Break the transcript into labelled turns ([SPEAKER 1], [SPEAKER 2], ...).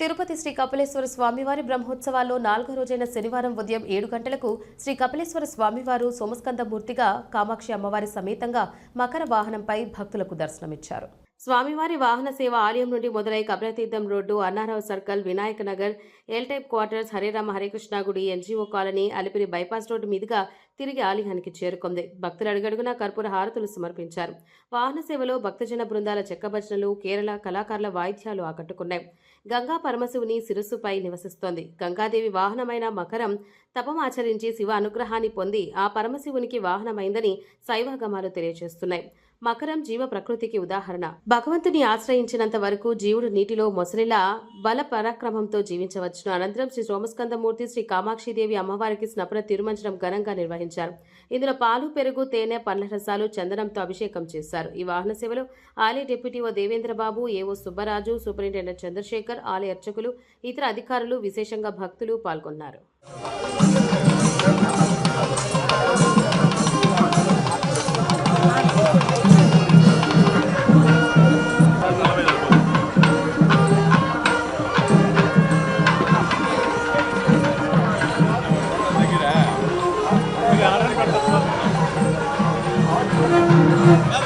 [SPEAKER 1] తిరుపతి శ్రీ కపిలేశ్వర స్వామివారి బ్రహ్మోత్సవాల్లో నాలుగో రోజైన శనివారం ఉదయం ఏడు గంటలకు శ్రీ కపిలేశ్వర స్వామివారు సోమస్కందమూర్తిగా కామాక్షి అమ్మవారి సమేతంగా మకర వాహనంపై భక్తులకు దర్శనమిచ్చారు. స్వామివారి వాహన సేవ ఆలయం నుండి మొదలై కబ్రతీర్థం road Annarao circle Vinayaka Nagar L type quarters Hare Rama Harikrishna గుడి NGO colony Alipiri bypass road మీదుగా తిరిగి ఆలయానికి చేరుకుంది. భక్తులు అడుగడుగునా కర్పూర హారతులు సమర్పించారు. వాహన సేవలో భక్తజన బృందాల చెక్కభజనలు కేరళ కళాకారుల వాయిద్యాలు ఆకట్టుకున్నాయి. గంగా పరమశివుని శిరస్సుపై నివసిస్తోంది. గంగాదేవి వాహనమైన మకరం తపమాచరించి శివ అనుగ్రహాన్ని పొంది ఆ పరమశివునికి వాహనమైందని శైవాగమాలు తెలియజేస్తున్నాయి. మకరం జీవ ప్రకృతికి ఉదాహరణ. భగవంతుని ఆశ్రయించినంత వరకు జీవుడు నీటిలో మొసలిలా బల పరాక్రమంతో జీవించవచ్చును. అనంతరం శ్రీ సోమస్కందమూర్తి శ్రీ కామాక్షిదేవి అమ్మవారికి స్నపన తిరుమంచనం ఘనంగా నిర్వహించారు. ఇందులో పాలు పెరుగు తేనె పండ్ల రసాలు చందనంతో అభిషేకం చేశారు. ఈ వాహన సేవలో ఆలయ డిప్యూటీ ఓ దేవేంద్రబాబు ఏవో సుబ్బరాజు సూపరింటెండెంట్ చంద్రశేఖర్ ఆలయ అర్చకులు ఇతర అధికారులు విశేషంగా భక్తులు పాల్గొన్నారు. Thank you.